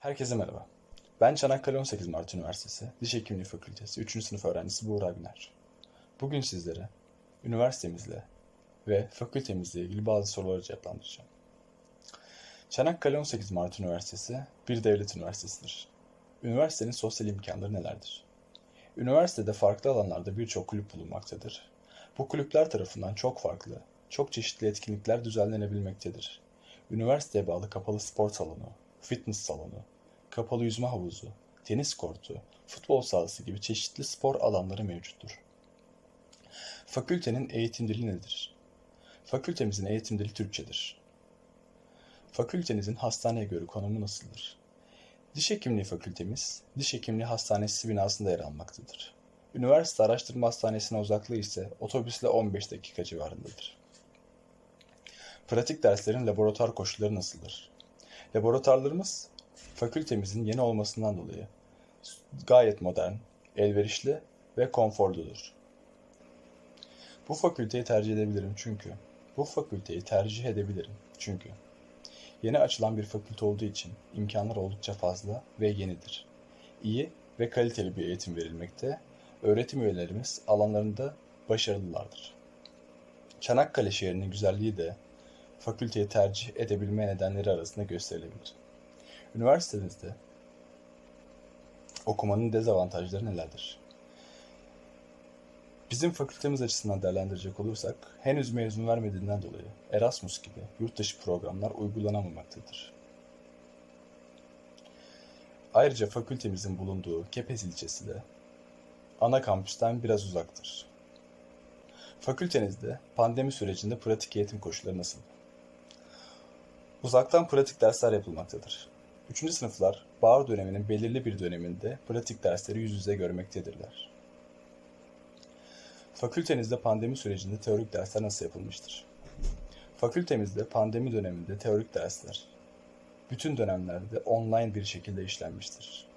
Herkese merhaba. Ben Çanakkale 18 Mart Üniversitesi Diş Hekimliği Fakültesi 3. sınıf öğrencisi Buğra Güner. Bugün sizlere üniversitemizle ve fakültemizle ilgili bazı soruları cevaplandıracağım. Çanakkale 18 Mart Üniversitesi bir devlet üniversitesidir. Üniversitenin sosyal imkanları nelerdir? Üniversitede farklı alanlarda birçok kulüp bulunmaktadır. Bu kulüpler tarafından çok farklı, çok çeşitli etkinlikler düzenlenebilmektedir. Üniversiteye bağlı kapalı spor salonu, fitness salonu, kapalı yüzme havuzu, tenis kortu, futbol sahası gibi çeşitli spor alanları mevcuttur. Fakültenin eğitim dili nedir? Fakültemizin eğitim dili Türkçedir. Fakültenizin hastaneye göre konumu nasıldır? Diş Hekimliği Fakültemiz, Diş Hekimliği Hastanesi binasında yer almaktadır. Üniversite Araştırma Hastanesi'ne uzaklığı ise otobüsle 15 dakika civarındadır. Pratik derslerin laboratuvar koşulları nasıldır? Laboratuvarlarımız fakültemizin yeni olmasından dolayı gayet modern, elverişli ve konforludur. Bu fakülteyi tercih edebilirim çünkü bu fakülteyi tercih edebilirim çünkü yeni açılan bir fakülte olduğu için imkanlar oldukça fazla ve yenidir. İyi ve kaliteli bir eğitim verilmekte. Öğretim üyelerimiz alanlarında başarılılardır. Çanakkale şehrinin güzelliği de fakülteyi tercih edebilme nedenleri arasında gösterilebilir. Üniversitemizde okumanın dezavantajları nelerdir? Bizim fakültemiz açısından değerlendirecek olursak, henüz mezun vermediğinden dolayı Erasmus gibi yurt dışı programlar uygulanamamaktadır. Ayrıca fakültemizin bulunduğu Kepez ilçesi de ana kampüsten biraz uzaktır. Fakültenizde pandemi sürecinde pratik eğitim koşulları nasıl? Uzaktan pratik dersler yapılmaktadır. Üçüncü sınıflar bahar döneminin belirli bir döneminde pratik dersleri yüz yüze görmektedirler. Fakültenizde pandemi sürecinde teorik dersler nasıl yapılmıştır? Fakültemizde pandemi döneminde teorik dersler bütün dönemlerde online bir şekilde işlenmiştir.